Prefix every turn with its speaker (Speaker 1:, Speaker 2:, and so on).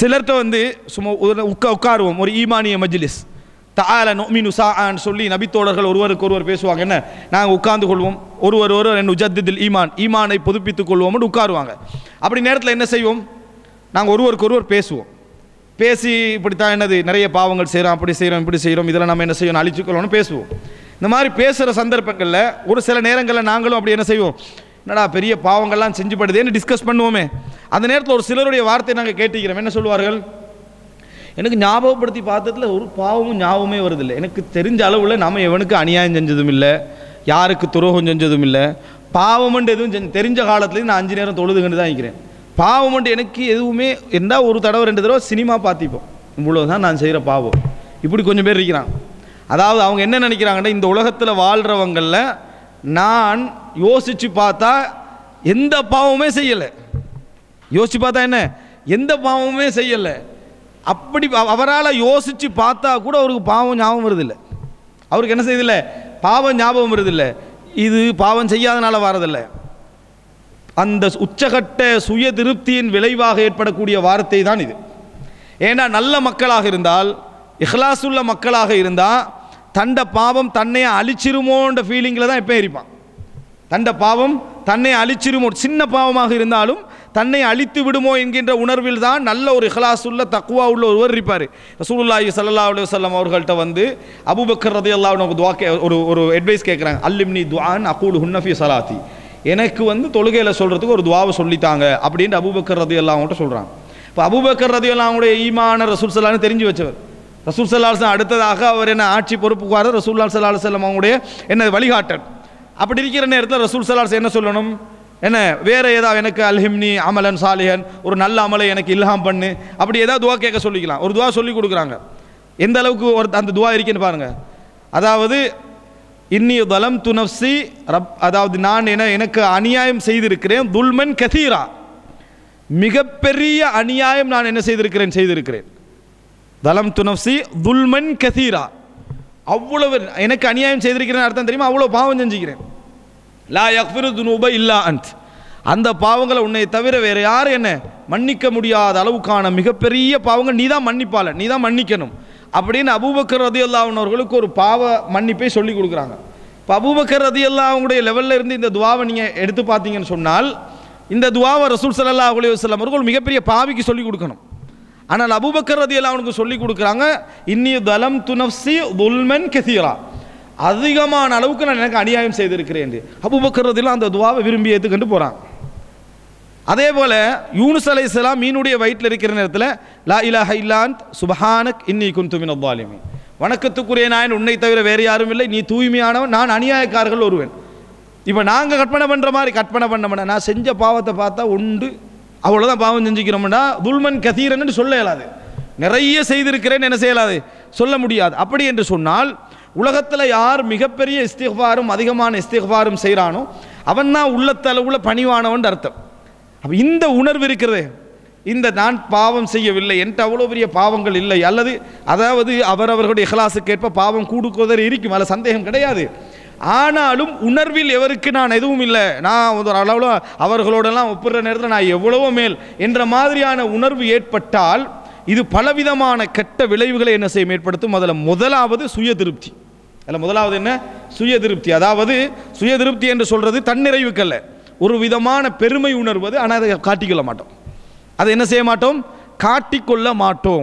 Speaker 1: சிலர்கிட்ட வந்து சும்மா உட்கா உட்காருவோம். ஒரு ஈமானிய மஜ்லிஸ். தால நொமினு சான்னு சொல்லி நபித்தோழர்கள் ஒருவருக்கு ஒருவர் பேசுவாங்க. என்ன? நாங்கள் உட்கார்ந்து கொள்வோம். ஒருவர் ஒருவர் என் உஜத்திதில் ஈமான். ஈமானை புதுப்பித்துக் கொள்வோம்னு உட்காருவாங்க. அப்படி நேரத்தில் என்ன செய்வோம்? நாங்கள் ஒருவருக்கு ஒருவர் பேசுவோம். பேசி இப்படித்தான் என்னது? நிறைய பாவங்கள் செய்கிறோம் அப்படி செய்கிறோம் இப்படி செய்கிறோம் இதில் நம்ம என்ன செய்யணும்? அழிச்சுக்கொள்ளணும்னு பேசுவோம். இந்த மாதிரி பேசுகிற சந்தர்ப்பங்களில் ஒரு சில நேரங்களில் நாங்களும் அப்படி என்ன செய்வோம்? என்னடா பெரிய பாவங்கள்லாம் செஞ்சு படுதேன்னு டிஸ்கஸ் பண்ணுவோமே. அந்த நேரத்தில் ஒரு சிலருடைய வார்த்தையை நாங்கள் கேட்டுக்கிறோம் என்ன சொல்லுவார்கள்? எனக்கு ஞாபகப்படுத்தி பார்த்ததுல ஒரு பாவமும் ஞாபகமே வருதில்லை. எனக்கு தெரிஞ்ச அளவில் நம்ம எவனுக்கு அநியாயம் செஞ்சதும் இல்லை யாருக்கு துரோகம் செஞ்சதும் இல்லை பாவம்ன்ட்டு எதுவும் தெரிஞ்ச காலத்துலேயும் நான் அஞ்சு நேரம் தொழுதுகண்டு தான் இருக்கிறேன் பாவம்ன்ட்டு எனக்கு எதுவுமே என்ன ஒரு தடவை ரெண்டு தடவை சினிமா பார்த்திப்போம். இவ்வளோ தான் நான் செய்கிற பாவம். இப்படி கொஞ்சம் பேர் இருக்கிறான் அதாவது அவங்க என்ன நினைக்கிறாங்கன்னா இந்த உலகத்தில் வாழ்கிறவங்களில் நான் யோசித்து பார்த்தா எந்த பாவமே செய்யலை. யோசித்து பார்த்தா என்ன? எந்த பாவமுமே செய்யலை. அப்படி அவரால் யோசித்து பார்த்தா கூட அவருக்கு பாவம் ஞாபகம் வருதில்லை. அவருக்கு என்ன செய்யுதில்லை பாவம் ஞாபகம் வருதில்லை. இது பாவம் செய்யாதனால வரதில்லை. அந்த உச்சகட்ட சுய திருப்தியின் விளைவாக ஏற்படக்கூடிய வார்த்தை தான் இது. ஏன்னா நல்ல மக்களாக இருந்தால் இஹ்லாசுள்ள மக்களாக இருந்தால் தண்ட பாவம் தன்னையை அழிச்சிருமோன்ற ஃபீலிங்கில் தான் எப்போ இருப்பான். தண்ட பாவம் தன்னை அழிச்சிருமோ சின்ன பாவமாக இருந்தாலும் தன்னை அழித்து விடுமோ என்கின்ற உணர்வில் தான் நல்ல ஒரு இஹ்லாஸ் உள்ள தக்குவா உள்ள ஒருவர் இருப்பார். ரசூலுல்லாஹி சல்லா அலி வல்லம் அவர்கள்ட்ட வந்து அபுபக்கர் ரதியல்லாஹு அன்ஹு துவா கே ஒரு ஒரு அட்வைஸ் கேட்குறாங்க அல்லிம்னி துவான் அகூல் ஹுன்னஃபி சலாத்தி எனக்கு வந்து தொழுகையில் சொல்கிறதுக்கு ஒரு துவாவை சொல்லித்தாங்க அப்படின்ட்டு அபூபக்கர் ரதியல்லாஹு அவங்கள்ட்ட சொல்கிறாங்க இப்போ அபுபக்கர் ரதியல்லாஹு அவங்களுடைய ஈமான ரசூல் சலான்னு தெரிஞ்சு வச்சவர். ரசூல் சல்லாஹ் அடுத்ததாக அவர் என்ன ஆட்சி பொறுப்புக்கார ரசூல்லா சல்லா செல்லம் அவங்களுடைய என்ன வழிகாட்டல். அப்படி இருக்கிற நேரத்தில் ரசூல் சல்லாஸ் என்ன சொல்லணும்? என்ன வேறு ஏதாவது எனக்கு அல்ஹிம்னி அமலன் சாலிஹன் ஒரு நல்ல அமலை எனக்கு இல்ஹாம் பண்ணு அப்படி ஏதாவது துவா கேட்க சொல்லிக்கலாம். ஒரு துவா சொல்லி கொடுக்குறாங்க. எந்த அளவுக்கு ஒரு அந்த துவா இருக்குன்னு பாருங்கள் அதாவது இன்னி தலம் துனப்சி ரப் அதாவது நான் என எனக்கு அநியாயம் செய்திருக்கிறேன் துல்மன் கதீரா மிகப்பெரிய அநியாயம் நான் என்ன செய்திருக்கிறேன் செய்திருக்கிறேன். தலம் துனப்சி துல்மன் கதீரா அவ்வளவு எனக்கு அநியாயம் செய்திருக்கிறேன் அர்த்தம் தெரியுமா? அவ்வளோ பாவம் செஞ்சுக்கிறேன். லா யக்ஃபிரு துனூப இல்லா அந்த் அந்த பாவங்களை உன்னை தவிர வேறு யாரும் என்ன மன்னிக்க முடியாத அளவுக்கான மிகப்பெரிய பாவங்கள் நீ தான் மன்னிப்பால நீ தான் மன்னிக்கணும். அப்படின்னு அபூபக்கர் ரதி அல்லாவுன்னவர்களுக்கு ஒரு பாவ மன்னிப்பை சொல்லி கொடுக்குறாங்க. இப்போ அபூபக்கர் ரதி அவங்களுடைய லெவலில் இருந்து இந்த துவாவை நீங்கள் எடுத்து பார்த்தீங்கன்னு சொன்னால் இந்த துவாவை ரசூல் சல்லா அலி வஸ்லாம் அவர்கள் மிகப்பெரிய பாவிக்கு சொல்லி கொடுக்கணும். ஆனால் அபுபக்கர் ரதி அவனுக்கு சொல்லி கொடுக்குறாங்க இன்னிய தலம் துனப்சி துல்மன் கெசீரா. அதிகமான அளவுக்கு நான் எனக்கு அநியாயம் செய்திருக்கிறேன் அபூபக்கர் ரதிலாம் அந்த துவாவை விரும்பி ஏற்றுக்கொண்டு போகிறான் அதே போல் யூனுஸ் அலை இஸ்லாம் மீனுடைய வயிற்றில் இருக்கிற நேரத்தில் லா இலாஹ இல்லாந்த் சுபஹானக் இன்னி குந்துமின் அவ்வாலிமி வணக்கத்துக்குரிய நான் உன்னை தவிர வேறு யாரும் இல்லை. நீ தூய்மையானவன் நான் அநியாயக்காரர்கள் ஒருவன். இப்போ நாங்கள் கற்பனை பண்ணுற மாதிரி கற்பனை பண்ண மாட்டேன் நான் செஞ்ச பாவத்தை பார்த்தா உண்டு. அவ்வளோதான் பாவம் செஞ்சுக்கிறோம்னா துல்மன் கதீரன்னு சொல்ல இயலாது. நிறைய செய்திருக்கிறேன்னு என்ன செய்யலாது? சொல்ல முடியாது. அப்படி என்று சொன்னால் உலகத்தில் யார் மிகப்பெரிய இஸ்திஃபாரும் அதிகமான இஸ்திஃபாரும் செய்கிறானோ அவன் தான் உள்ளத்தளவில் பணிவானவன் அர்த்தம். அப்போ இந்த உணர்வு இருக்கிறது. இந்த நான் பாவம் செய்யவில்லை என்கிட்ட அவ்வளோ பெரிய பாவங்கள் இல்லை அல்லது அதாவது அவரவர்களுடைய இஹ்லாஸுக்கு ஏற்ப பாவம் கூடுக்குவதர் இருக்கும் அதில் சந்தேகம் கிடையாது. ஆனாலும் உணர்வில் எவருக்கு நான் எதுவும் இல்லை. நான் ஒரு அளவில் அவர்களோடெல்லாம் ஒப்புற நேரத்தில் நான் எவ்வளவோ மேல். என்ற மாதிரியான உணர்வு ஏற்பட்டால் இது பலவிதமான கெட்ட விளைவுகளை என்ன செய்யும்? ஏற்படுத்தும். அதில் முதலாவது சுய திருப்தி. அதில் முதலாவது என்ன? சுய திருப்தி. அதாவது சுய திருப்தி என்று சொல்கிறது தன்னிறைவுக்கல்ல ஒரு விதமான பெருமை உணர்வது ஆனால் அதை காட்டிக்கொள்ள மாட்டோம். அதை என்ன செய்ய மாட்டோம்? காட்டிக்கொள்ள மாட்டோம்.